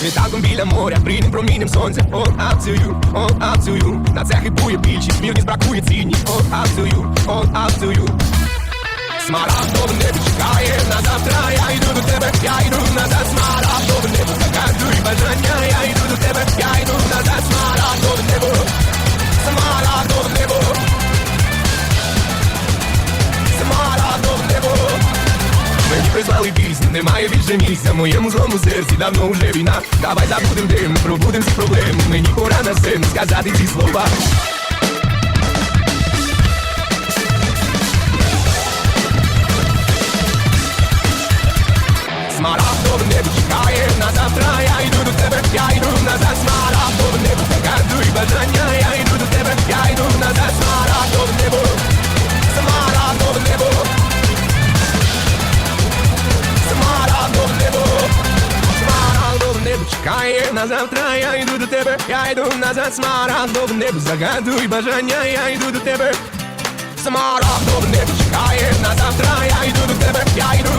Світанком біля моря, бринем промінням сонця all up to you На це хибує більшість, мірність бракує цінність All up to you, all Призвали пісню, немає більше місця. В моєму злому серці давно уже війна. Давай забудем дим, пробудем всі проблеми. Мені пора на сцену сказати ці слова. Смарагдове небо небо на завтра Я йду до тебе, я йду назад Смарагдове небо загадуй бажання Я йду до тебе. Смарагдове небо чекає. На завтра Я йду до тебе, я йду